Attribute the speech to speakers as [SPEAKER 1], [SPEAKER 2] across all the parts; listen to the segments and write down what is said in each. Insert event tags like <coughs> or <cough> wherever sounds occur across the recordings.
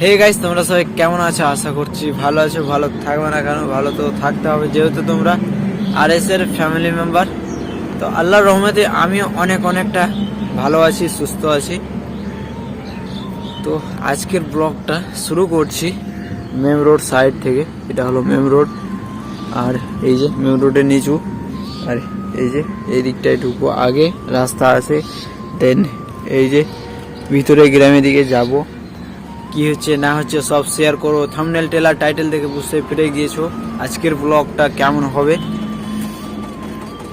[SPEAKER 1] Hey guys তোমরা সবাই কেমন আছো? আশা করছি ভালো আছো, ভালো থাকবে না কেন? ভালো তো থাকতে হবে যেহেতু তোমরা আর এস এর ফ্যামিলি মেম্বার তো আল্লাহর রহমতে আমিও অনেক অনেকটা ভালো আছি, সুস্থ আছি। তো আজকের ব্লগটা শুরু করছি মেম রোড সাইড থেকে। এটা হলো মেম রোড। আর এই যে মেম রোডের নিচু। আর এই যে এই দিকটায় ঢুকবো আগে, রাস্তা আছে। দেন এই যে ভিতরে গ্রামের দিকে যাব। কি হচ্ছে না হচ্ছে সব শেয়ার করো। থামনেল টেলার টাইটেল দেখে বুঝতে পেরে গিয়েছো। আজকের ব্লগটা কেমন হবে?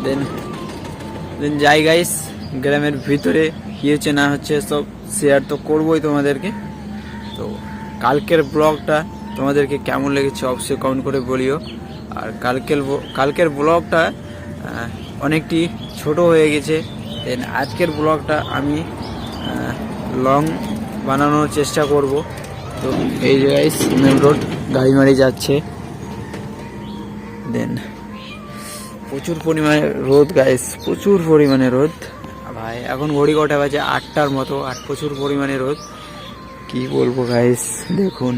[SPEAKER 1] দেন দেন যাই গাইস গ্রামের ভিতরে কি হচ্ছে না হচ্ছে সব শেয়ার তো করবোই তোমাদেরকে। তো কালকের ব্লগটা তোমাদেরকে কেমন লেগেছে অবশ্যই কমেন্ট করে বলিও। আর কালকের কালকের ব্লগটা অনেকটি ছোট হয়ে গেছে। দেন আজকের ব্লগটা আমি লং বানানোর চেষ্টা করব। তো এই যে গাইস মেন রোড গাড়ি মারি যাচ্ছে। দেন প্রচুর পরিমাণে রোদ গাইস প্রচুর পরিমাণে রোদ। ভাই, এখন ঘড়ি কটা বাজে আটটার মতো, আর প্রচুর পরিমাণে রোদ। কি বলব গাইস দেখুন।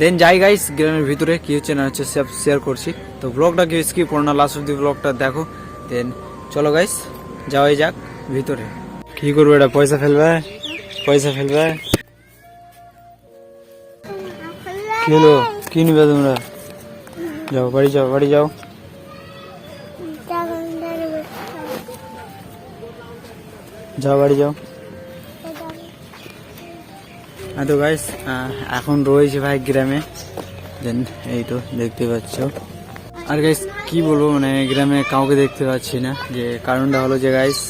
[SPEAKER 1] দেন যাই গাইস গ্রামের ভিতরে কি হচ্ছে না হচ্ছে সব শেয়ার করছি। তো ব্লগটা কি স্কিপ করো না লাস্ট অব্দি ব্লগটা দেখো। দেন চলো গাইস যাওয়াই যাক ভিতরে। কি করবে এটা? পয়সা ফেলবে? পয়সা ফেলবে? কি হলো কি নিবে তোমরা? যাও, বাড়ি যাও বাড়ি যাও। যাও, বাড়ি যাও। হ্যাঁ তো গাইস এখন রয়েছে ভাই গ্রামে। দেন এই তো দেখতে পাচ্ছ। আর গাইস কি বলব মানে গ্রামে কাউকে দেখতে পাচ্ছি না। যে কারণটা হলো যে গাইস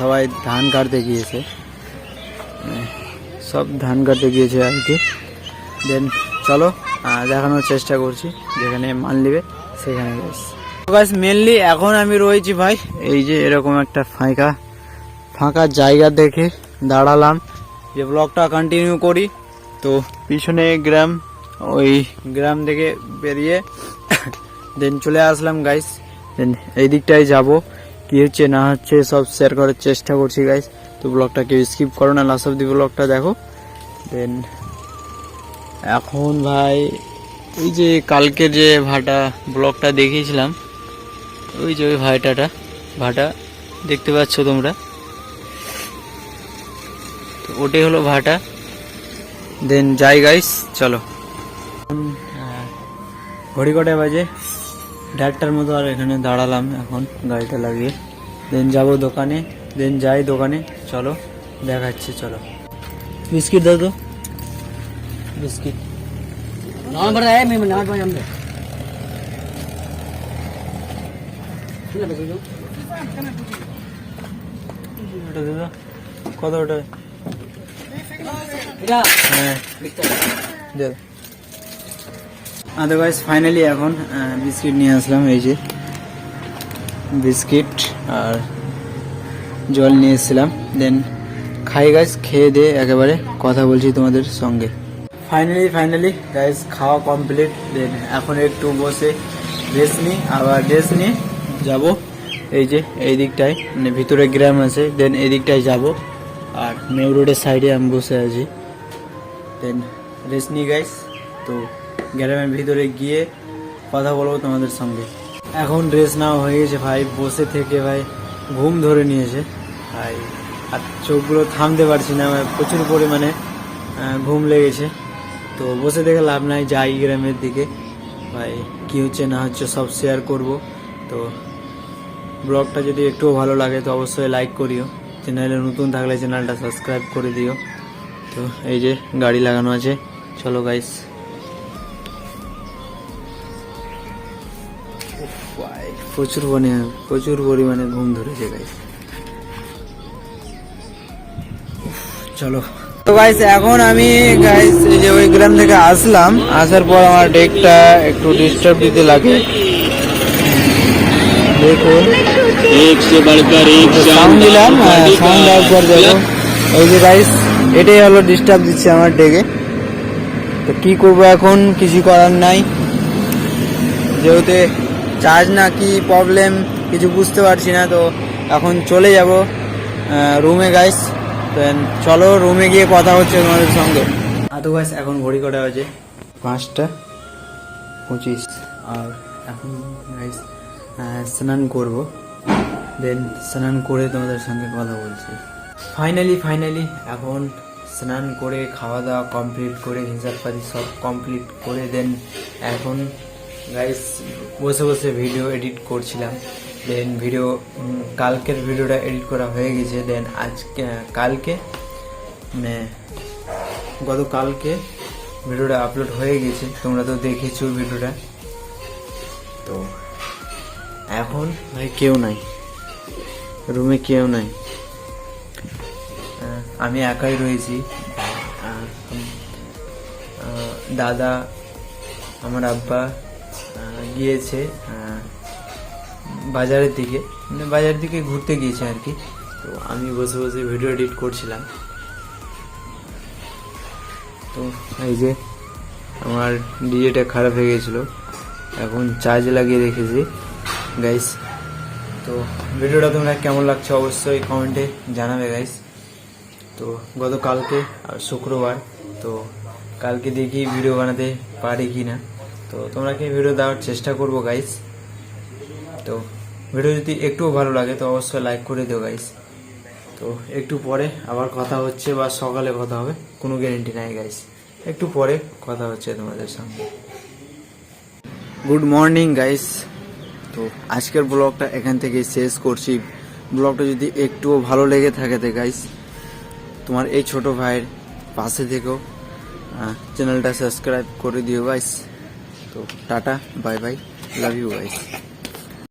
[SPEAKER 1] সবাই ধান কাটতে গিয়েছে। সব ধান কাটতে গিয়েছে আর কি। দেন চলো দেখানোর চেষ্টা করছি, যেখানে মাল নিবে, সেখানে মেনলি এখন আমি রয়েছি ভাই, এই যে এরকম একটা ফাঁকা ফাঁকা জায়গা দেখে দাঁড়ালাম। যে ব্লগটা কন্টিনিউ করি, তো পিছনে গ্রাম, ওই গ্রাম থেকে বেরিয়ে <coughs> দেন চলে আসলাম গাইস দেন এই দিকটায় যাব। কি হচ্ছে, না হচ্ছে, সব শেয়ার করার চেষ্টা করছি গাইস তো ব্লগটা কেউ স্কিপ করো না লাস্ট অব্দি ব্লগটা দেখো। দেন এখন ভাই, ওই যে কালকে যে ভাটা ব্লগটা দেখিয়েছিলাম, ওই যে ওই ভাইটাটা ভাটা দেখতে পাচ্ছ তোমরা? তো ওটাই হলো ভাটা। দেন যাই গাইস চলো। ঘড়ি কটায় বাজে? দেড়টার মতো আর এখানে দাঁড়ালাম এখন গাড়িটা লাগিয়ে। দেন যাব দোকানে দেন যাই দোকানে। চলো দেখাচ্ছি চলো। বিস্কিট দাও তো। বিস্কিট। কত ওটা? হ্যাঁ। আদারওয়াইজ ফাইনালি এখন বিস্কিট নিয়ে আসলাম, এই যে বিস্কিট আর জল নিয়ে এসেছিলাম। দেন খাই গাছ খেয়ে দিয়ে একেবারে কথা বলছি তোমাদের সঙ্গে। ফাইনালি ফাইনালি গাইস খাওয়া কমপ্লিট দেন এখন একটু বসে রেস্ট নিই, আবার রেস্ট নিয়ে যাব। এই যে, এই দিকটায় মানে ভিতরে গ্রাম আছে। দেন এই দিকটায় যাব। আর মেউ রোডের সাইডে আমি বসে আছি। দেন রেস্ট নিই গাইস তো গ্রামের ভিতরে গিয়ে কথা বলব তোমাদের সঙ্গে। এখন ড্রেস নেওয়া হয়ে গেছে ভাই, বসে থেকে ভাই ঘুম ধরে নিয়েছে। ভাই, আর চোখগুলো থামতে পারছি না প্রচুর পরিমাণে ঘুম লেগেছে। তো বসে থেকে লাভ নাই, যাই গ্রামের দিকে। ভাই, কি হচ্ছে না হচ্ছে সব শেয়ার করব। তো ব্লগটা যদি একটুও ভালো লাগে তো অবশ্যই লাইক করিও। চ্যানেলে নতুন থাকলে চ্যানেলটা সাবস্ক্রাইব করে দিও। তো এই যে গাড়ি লাগানো আছে, চলো গাইস ভাই প্রচুর মানে প্রচুর পরিমাণে ঘুম ধরেছে গাইস চলো। তো গাইস এখন আমি গাইস এই যে ওই গ্রাম থেকে আসলাম। আসার পর আমার ডেকটা একটু ডিস্টার্ব দিতে লাগে। দেখুন। সাউন্ড দিলাম হ্যাঁ, ওই যে গাইস এটাই হলো ডিস্টার্ব দিচ্ছে আমার ডেকে। তো কী করব এখন? কিছু করার নাই। যেহেতু চার্জ না কি প্রবলেম কিছু বুঝতে পারছি না, তো এখন চলে যাব রুমে গাইস চলো রুমে গিয়ে কথা হচ্ছে তোমাদের সঙ্গে। তো গাইস এখন ঘড়ি কটা হয়েছে পাঁচটা পঁচিশ। আর এখন গাইস স্নান করব দেন স্নান করে তোমাদের সঙ্গে কথা বলছি। ফাইনালি ফাইনালি এখন স্নান করে খাওয়া দাওয়া কমপ্লিট করে হিসাবপাতি সব কমপ্লিট করে দেন এখন গাইস বসে বসে ভিডিও এডিট করছিলাম। দেন ভিডিও কালকের ভিডিওটা এডিট করা হয়ে গেছে। দেন আজকে কালকে মানে গতকালকে ভিডিওটা আপলোড হয়ে গেছে। তোমরা তো দেখেছ ভিডিওটা তো এখন ভাই কেউ নাই। রুমে কেউ নাই। আমি একাই রয়েছি। দাদা আমার আব্বা গিয়েছে বাজারের দিকে। মানে বাজারের দিকে ঘুরতে গিয়েছে আর কি। তো আমি বসে বসে ভিডিও এডিট করছিলাম। তো এই যে আমার ডিজেটা খারাপ হয়ে গেছিল এখন চার্জ লাগিয়ে রেখেছি গাইস তো ভিডিওটা তোমরা কেমন লাগছে অবশ্যই কমেন্টে জানাবে গাইস তো গতকালকে আর শুক্রবার, তো কালকে দেখি ভিডিও বানাতে পারি কি না তো তোমরা কি ভিডিও দেওয়ার চেষ্টা করব গাইস তো ভিডিও যদি একটুও ভালো লাগে, তো অবশ্যই লাইক করে দিও গাইস তো একটু পরে আবার কথা হচ্ছে, বা সকালে কথা হবে, কোনো গ্যারেন্টি নাই গাইস একটু পরে কথা হচ্ছে তোমাদের সঙ্গে গুড মর্নিং গাইস তো আজকের ব্লগটা এখান থেকে শেষ করছি। ব্লগটা যদি একটুও ভালো লেগে থাকে তো গাইস তোমার এই ছোট ভাইয়ের পাশে থেকেও চ্যানেলটা সাবস্ক্রাইব করে দিও গাইস তো tata bye bye love you guys.